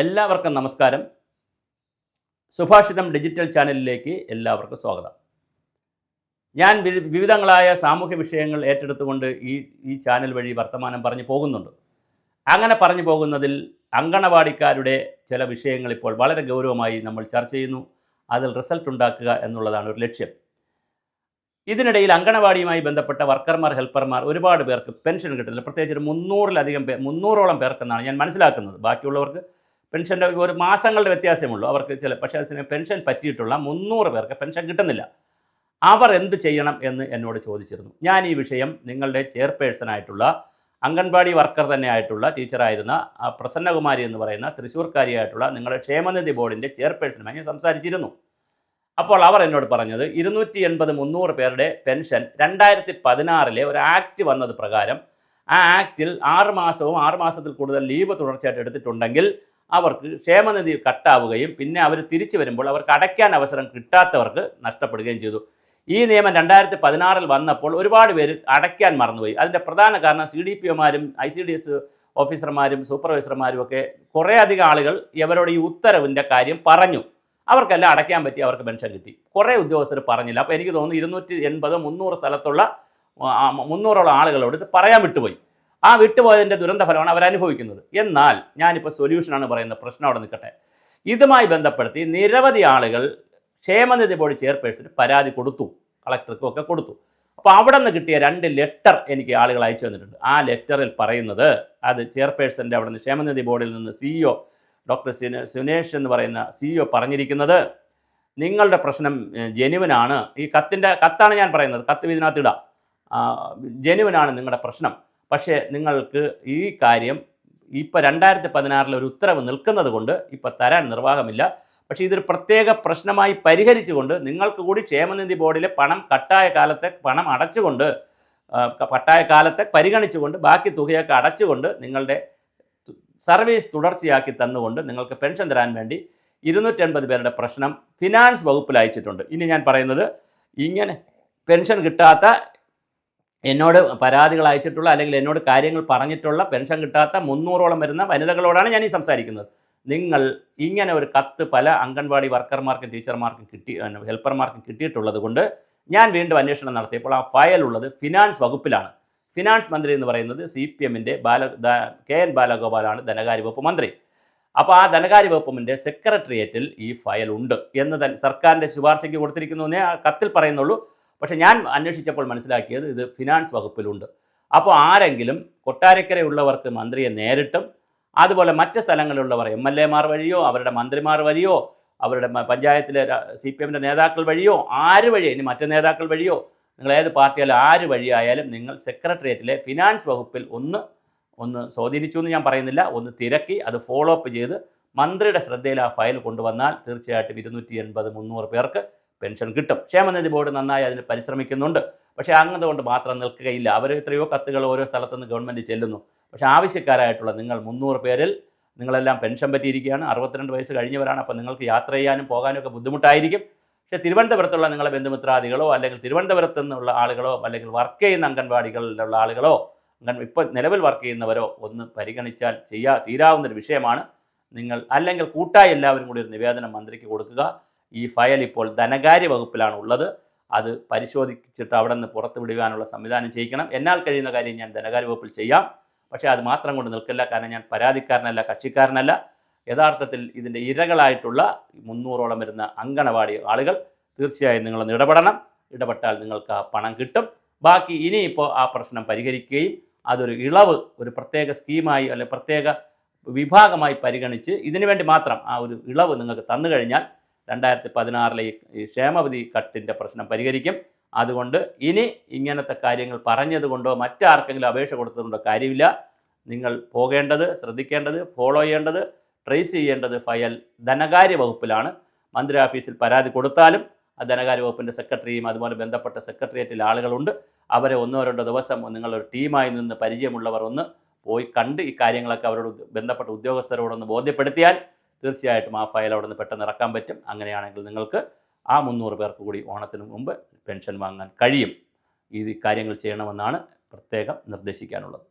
എല്ലാവർക്കും നമസ്കാരം. സുഭാഷിതം ഡിജിറ്റൽ ചാനലിലേക്ക് എല്ലാവർക്കും സ്വാഗതം. ഞാൻ വിവിധങ്ങളായ സാമൂഹ്യ വിഷയങ്ങൾ ഏറ്റെടുത്തുകൊണ്ട് ഈ ഈ ചാനൽ വഴി വർത്തമാനം പറഞ്ഞു പോകുന്നുണ്ട്. അങ്ങനെ പറഞ്ഞു പോകുന്നതിൽ അങ്കണവാടിക്കാരുടെ ചില വിഷയങ്ങൾ ഇപ്പോൾ വളരെ ഗൗരവമായി നമ്മൾ ചർച്ച ചെയ്യുന്നു. അതിൽ റിസൾട്ട് ഉണ്ടാക്കുക എന്നുള്ളതാണ് ഒരു ലക്ഷ്യം. ഇതിനിടയിൽ അങ്കണവാടിയുമായി ബന്ധപ്പെട്ട വർക്കർമാർ ഹെൽപ്പർമാർ ഒരുപാട് പേർക്ക് പെൻഷൻ കിട്ടുന്നില്ല. പ്രത്യേകിച്ച് ഒരു മുന്നൂറിലധികം പേർ മുന്നൂറോളം പേർക്കെന്നാണ് ഞാൻ മനസ്സിലാക്കുന്നത്. ബാക്കിയുള്ളവർക്ക് പെൻഷന്റെ ഒരു മാസങ്ങളുടെ വ്യത്യാസമുള്ളൂ അവർക്ക് ചില പക്ഷേ അതിന് പെൻഷൻ പറ്റിയിട്ടുള്ള മുന്നൂറ് പേർക്ക് പെൻഷൻ കിട്ടുന്നില്ല. അവർ എന്ത് ചെയ്യണം എന്ന് എന്നോട് ചോദിച്ചിരുന്നു. ഞാൻ ഈ വിഷയം നിങ്ങളുടെ ചെയർപേഴ്സണായിട്ടുള്ള അംഗൻവാടി വർക്കർ തന്നെ ആയിട്ടുള്ള ടീച്ചറായിരുന്ന പ്രസന്നകുമാരി എന്ന് പറയുന്ന തൃശ്ശൂർക്കാരിയായിട്ടുള്ള നിങ്ങളുടെ ക്ഷേമനിധി ബോർഡിന്റെ ചെയർപേഴ്സണുമായി ഞാൻ സംസാരിച്ചിരുന്നു. അപ്പോൾ അവർ എന്നോട് പറഞ്ഞത് ഇരുന്നൂറ്റി എൺപത് മുന്നൂറ് പേരുടെ പെൻഷൻ രണ്ടായിരത്തി പതിനാറിലെ ഒരു ആക്ട് വന്നത് പ്രകാരം ആ ആക്റ്റിൽ ആറ് മാസവും ആറ് മാസത്തിൽ കൂടുതൽ ലീവ് തുടർച്ചയായിട്ട് എടുത്തിട്ടുണ്ടെങ്കിൽ അവർക്ക് ക്ഷേമനിധി കട്ടാവുകയും പിന്നെ അവർ തിരിച്ചു വരുമ്പോൾ അവർക്ക് അടയ്ക്കാൻ അവസരം കിട്ടാത്തവർക്ക് നഷ്ടപ്പെടുകയും ചെയ്തു. ഈ നിയമം രണ്ടായിരത്തി പതിനാറിൽ വന്നപ്പോൾ ഒരുപാട് പേര് അടയ്ക്കാൻ മറന്നുപോയി. അതിന്റെ പ്രധാന കാരണം സി ഡി പി ഒമാരും ഐ സി ഡി എസ് ഓഫീസർമാരും സൂപ്പർവൈസർമാരും ഒക്കെ കുറേ അധികം ആളുകൾ ഇവരോട് ഈ ഉത്തരവിന്റെ കാര്യം പറഞ്ഞു. അവർക്കെല്ലാം അടയ്ക്കാൻ പറ്റി അവർക്ക് പെൻഷൻ കിട്ടി. കുറേ ഉദ്യോഗസ്ഥർ പറഞ്ഞില്ല. അപ്പോൾ എനിക്ക് തോന്നുന്നു ഇരുന്നൂറ്റി എൺപത് മുന്നൂറ് സ്ഥലത്തുള്ള മുന്നൂറോളം ആളുകളോട് ഇത് പറയാൻ വിട്ടുപോയി. ആ വിട്ടുപോയതിന്റെ ദുരന്ത ഫലമാണ് അവർ അനുഭവിക്കുന്നത് എന്നാൽ ഞാനിപ്പോൾ സൊല്യൂഷനാണ് പറയുന്നത് പ്രശ്നം അവിടെ നിൽക്കട്ടെ. ഇതുമായി ബന്ധപ്പെടുത്തി നിരവധി ആളുകൾ ക്ഷേമനിധി ബോർഡ് ചെയർപേഴ്സന് പരാതി കൊടുത്തു. കളക്ടർക്കും ഒക്കെ കൊടുത്തു. അപ്പോൾ അവിടെ നിന്ന് കിട്ടിയ രണ്ട് ലെറ്റർ എനിക്ക് ആളുകൾ അയച്ചു തന്നിട്ടുണ്ട്. ആ ലെറ്ററിൽ പറയുന്നത് അത് ചെയർപേഴ്സന്റെ അവിടെ നിന്ന് ക്ഷേമനിധി ബോർഡിൽ നിന്ന് സിഇഒ ഡോക്ടർ സുന സുനേഷ് എന്ന് പറയുന്ന സിഇഒ പറഞ്ഞിരിക്കുന്നത് നിങ്ങളുടെ പ്രശ്നം ജെനുവിനാണ് ഈ കത്തിന്റെ കത്താണ് ഞാൻ പറയുന്നത്. കത്ത് ഇതിനകത്ത് ഇടാം. നിങ്ങളുടെ പ്രശ്നം. പക്ഷേ നിങ്ങൾക്ക് ഈ കാര്യം ഇപ്പോൾ രണ്ടായിരത്തി പതിനാറിൽ ഒരു ഉത്തരവ് നിൽക്കുന്നത് കൊണ്ട് ഇപ്പോൾ തരാൻ നിർവാഹമില്ല. പക്ഷേ ഇതൊരു പ്രത്യേക പ്രശ്നമായി പരിഹരിച്ചുകൊണ്ട് നിങ്ങൾക്ക് കൂടി ക്ഷേമനിധി ബോർഡിലെ പണം കട്ടായ കാലത്തെ പണം അടച്ചുകൊണ്ട് പട്ടായ കാലത്തെ പരിഗണിച്ചുകൊണ്ട് ബാക്കി തുകയൊക്കെ അടച്ചുകൊണ്ട് നിങ്ങളുടെ സർവീസ് തുടർച്ചയാക്കി തന്നുകൊണ്ട് നിങ്ങൾക്ക് പെൻഷൻ തരാൻ വേണ്ടി ഇരുന്നൂറ്റൻപത് പേരുടെ പ്രശ്നം ഫിനാൻസ് വകുപ്പിൽ അയച്ചിട്ടുണ്ട്. ഇനി ഞാൻ പറയുന്നത് ഇങ്ങനെ പെൻഷൻ കിട്ടാത്ത എന്നോട് പരാതികൾ അയച്ചിട്ടുള്ള അല്ലെങ്കിൽ എന്നോട് കാര്യങ്ങൾ പറഞ്ഞിട്ടുള്ള പെൻഷൻ കിട്ടാത്ത മുന്നൂറോളം വരുന്ന വനിതകളോടാണ് ഞാൻ ഈ സംസാരിക്കുന്നത്. നിങ്ങൾ ഇങ്ങനെ ഒരു കത്ത് പല അംഗൻവാടി വർക്കർമാർക്കും ടീച്ചർമാർക്കും കിട്ടി ഹെൽപ്പർമാർക്കും കിട്ടിയിട്ടുള്ളത് കൊണ്ട് ഞാൻ വീണ്ടും അന്വേഷണം നടത്തിയപ്പോൾ ആ ഫയൽ ഉള്ളത് ഫിനാൻസ് വകുപ്പിലാണ്. ഫിനാൻസ് മന്ത്രി എന്ന് പറയുന്നത് സി പി എമ്മിന്റെ ബാല കെ എൻ ബാലഗോപാലാണ് ധനകാര്യ വകുപ്പ് മന്ത്രി. അപ്പോൾ ആ ധനകാര്യ വകുപ്പിന്റെ സെക്രട്ടേറിയറ്റിൽ ഈ ഫയൽ ഉണ്ട് എന്ന് തന്നെ സർക്കാരിന്റെ ശുപാർശയ്ക്ക് കൊടുത്തിരിക്കുന്നു എന്നേ ആ കത്തിൽ പറയുന്നുള്ളൂ. പക്ഷേ ഞാൻ അന്വേഷിച്ചപ്പോൾ മനസ്സിലാക്കിയത് ഇത് ഫിനാൻസ് വകുപ്പിലുണ്ട്. അപ്പോൾ ആരെങ്കിലും കൊട്ടാരക്കരയുള്ളവർക്ക് മന്ത്രിയെ നേരിട്ടും അതുപോലെ മറ്റ് സ്ഥലങ്ങളിലുള്ളവർ എം എൽ എമാർ വഴിയോ അവരുടെ മന്ത്രിമാർ വഴിയോ അവരുടെ പഞ്ചായത്തിലെ സി പി എമ്മിന്റെ നേതാക്കൾ വഴിയോ ആര് വഴിയോ ഇനി മറ്റ് നേതാക്കൾ വഴിയോ നിങ്ങൾ ഏത് പാർട്ടിയാലും ആര് വഴിയായാലും നിങ്ങൾ സെക്രട്ടേറിയറ്റിലെ ഫിനാൻസ് വകുപ്പിൽ ഒന്ന് ഒന്ന് സ്വാധീനിച്ചു എന്ന് ഞാൻ പറയുന്നില്ല. ഒന്ന് തിരക്കി അത് ഫോളോ അപ്പ് ചെയ്ത് മന്ത്രിയുടെ ശ്രദ്ധയിൽ ആ ഫയൽ കൊണ്ടുവന്നാൽ തീർച്ചയായിട്ടും ഇരുന്നൂറ്റി എൺപത് മുന്നൂറ് പേർക്ക് പെൻഷൻ കിട്ടും. ക്ഷേമനിധി ബോർഡ് നന്നായി അതിന് പരിശ്രമിക്കുന്നുണ്ട്. പക്ഷേ അങ്ങനെ കൊണ്ട് മാത്രം നിൽക്കുകയില്ല. അവർ എത്രയോ കത്തുകൾ ഓരോ സ്ഥലത്തുനിന്ന് ഗവൺമെന്റ് ചെല്ലുന്നു. പക്ഷേ ആവശ്യക്കാരായിട്ടുള്ള നിങ്ങൾ മുന്നൂറ് പേരിൽ നിങ്ങളെല്ലാം പെൻഷൻ പറ്റിയിരിക്കുകയാണ്. അറുപത്തിരണ്ട് വയസ്സ് കഴിഞ്ഞവരാണ്. അപ്പോൾ നിങ്ങൾക്ക് യാത്ര ചെയ്യാനും പോകാനും ഒക്കെ ബുദ്ധിമുട്ടായിരിക്കും. പക്ഷേ തിരുവനന്തപുരത്തുള്ള നിങ്ങളെ ബന്ധുമിത്രാദികളോ അല്ലെങ്കിൽ തിരുവനന്തപുരത്ത് നിന്നുള്ള ആളുകളോ അല്ലെങ്കിൽ വർക്ക് ചെയ്യുന്ന അംഗൻവാടികളിലുള്ള ആളുകളോ അംഗൻ ഇപ്പോൾ നിലവിൽ വർക്ക് ചെയ്യുന്നവരോ ഒന്ന് പരിഗണിച്ചാൽ ചെയ്യാ തീരാവുന്നൊരു വിഷയമാണ്. നിങ്ങൾ അല്ലെങ്കിൽ കൂട്ടായി എല്ലാവരും കൂടി ഒരു നിവേദനം മന്ത്രിക്ക് കൊടുക്കുക. ഈ ഫയൽ ഇപ്പോൾ ധനകാര്യ വകുപ്പിലാണ് ഉള്ളത്. അത് പരിശോധിച്ചിട്ട് അവിടെ നിന്ന് പുറത്തു വിടുവാനുള്ള സംവിധാനം ചെയ്യിക്കണം. എന്നാൽ കഴിയുന്ന കാര്യം ഞാൻ ധനകാര്യ വകുപ്പിൽ ചെയ്യാം. പക്ഷേ അത് മാത്രം കൊണ്ട് നിൽക്കില്ല. കാരണം ഞാൻ പരാതിക്കാരനല്ല കക്ഷിക്കാരനല്ല. യഥാർത്ഥത്തിൽ ഇതിന്റെ ഇരകളായിട്ടുള്ള മുന്നൂറോളം വരുന്ന അങ്കണവാടി ആളുകൾ തീർച്ചയായും നിങ്ങളൊന്ന് ഇടപെടണം. ഇടപെട്ടാൽ നിങ്ങൾക്ക് ആ പണം കിട്ടും. ബാക്കി ഇനിയിപ്പോൾ ആ പ്രശ്നം പരിഹരിക്കുകയും അതൊരു ഇളവ് ഒരു പ്രത്യേക സ്കീമായി അല്ലെങ്കിൽ പ്രത്യേക വിഭാഗമായി പരിഗണിച്ച് ഇതിനുവേണ്ടി മാത്രം ആ ഒരു ഇളവ് നിങ്ങൾക്ക് തന്നു കഴിഞ്ഞാൽ രണ്ടായിരത്തി പതിനാറിലെ ഈ ക്ഷേമവതി കട്ടിന്റെ പ്രശ്നം പരിഹരിക്കും. അതുകൊണ്ട് ഇനി ഇങ്ങനത്തെ കാര്യങ്ങൾ പറഞ്ഞതുകൊണ്ടോ മറ്റാർക്കെങ്കിലും അപേക്ഷ കൊടുത്തതുകൊണ്ടോ കാര്യമില്ല. നിങ്ങൾ പോകേണ്ടത് ശ്രദ്ധിക്കേണ്ടത് ഫോളോ ചെയ്യേണ്ടത് ട്രേസ് ചെയ്യേണ്ടത് ഫയൽ ധനകാര്യ വകുപ്പിലാണ്. മന്ത്രി ഓഫീസിൽ പരാതി കൊടുത്താലും ആ ധനകാര്യ വകുപ്പിന്റെ സെക്രട്ടറിയും അതുപോലെ ബന്ധപ്പെട്ട സെക്രട്ടേറിയറ്റിൽ ആളുകളുണ്ട്. അവരെ ഒന്നോ രണ്ടോ ദിവസം നിങ്ങളൊരു ടീമായി നിന്ന് പരിചയമുള്ളവർ ഒന്ന് പോയി കണ്ട് ഈ കാര്യങ്ങളൊക്കെ അവരോട് ബന്ധപ്പെട്ട ഉദ്യോഗസ്ഥരോടൊന്ന് ബോധ്യപ്പെടുത്തിയാൽ തീർച്ചയായിട്ടും ആ ഫയൽ അവിടെ നിന്ന് പെട്ടെന്ന് ഇറക്കാൻ പറ്റും. അങ്ങനെയാണെങ്കിൽ നിങ്ങൾക്ക് ആ മുന്നൂറ് പേർക്ക് കൂടി ഓണത്തിന് മുമ്പ് പെൻഷൻ വാങ്ങാൻ കഴിയും. ഈ കാര്യങ്ങൾ ചെയ്യണമെന്നാണ് പ്രത്യേകം നിർദ്ദേശിക്കാനുള്ളത്.